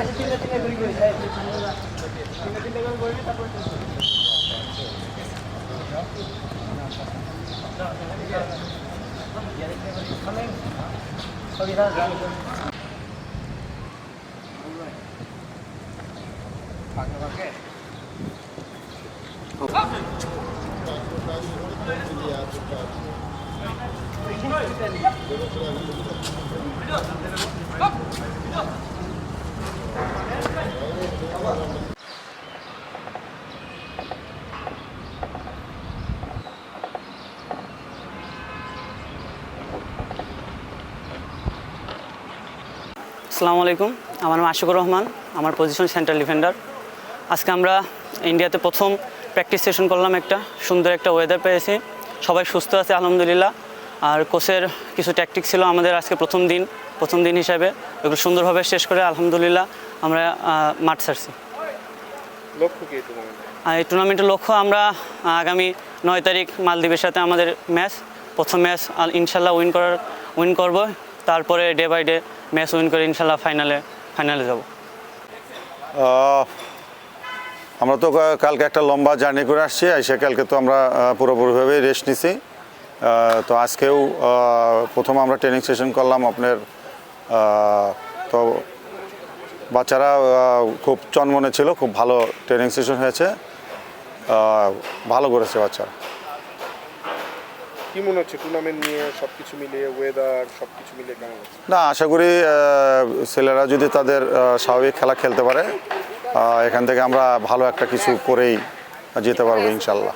পাশে তিনটা তিনটা করে করে যায় তিনটা তিনটা করে করে তারপর আসসালামু আলাইকুম। আমার নাম আশিকুর রহমান আমার পজিশন সেন্ট্রাল ডিফেন্ডার আজকে আমরা ইন্ডিয়াতে প্রথম প্র্যাকটিস সেশন করলাম একটা সুন্দর একটা ওয়েদার পেয়েছি। সবাই সুস্থ আছে আলহামদুলিল্লাহ। আর কোচের কিছু ট্যাকটিক ছিল আমাদের আজকে প্রথম দিন প্রথম দিন হিসাবে। এগুলো সুন্দরভাবে শেষ করে আলহামদুলিল্লাহ আমরা মাঠ ছাড়ছি। আর এই টুর্নামেন্টের লক্ষ্য আমরা আগামী নয় তারিখ মালদ্বীপের সাথে আমাদের ম্যাচ প্রথম ম্যাচ ইনশাল্লাহ উইন করার উইন করব। তারপরে day by day match win করে ইনশাল্লাহ ফাইনালে ফাইনালে যাব। আমরা তো কালকে একটা লম্বা জার্নি করে আসছি, এসে কালকে তো আমরা পুরোপুরিভাবে রেস্ট নিছি। তো আজকেও প্রথম আমরা ট্রেনিং সেশন করলাম আপনার তো বাচ্চারা খুব চনমনে ছিল, খুব ভালো ট্রেনিং সেশন হয়েছে। ভালো করেছে বাচ্চারা। কি মনে হচ্ছে? টুর্নামেন্ট নিয়ে সব কিছু মিলিয়ে ওয়েদার সব কিছু মিলিয়ে কেমন না, আশা করি ছেলেরা যদি তাদের স্বাভাবিক খেলা খেলতে পারে এখান থেকে আমরা ভালো একটা কিছু করেই যেতে পারব, ইনশাল্লাহ।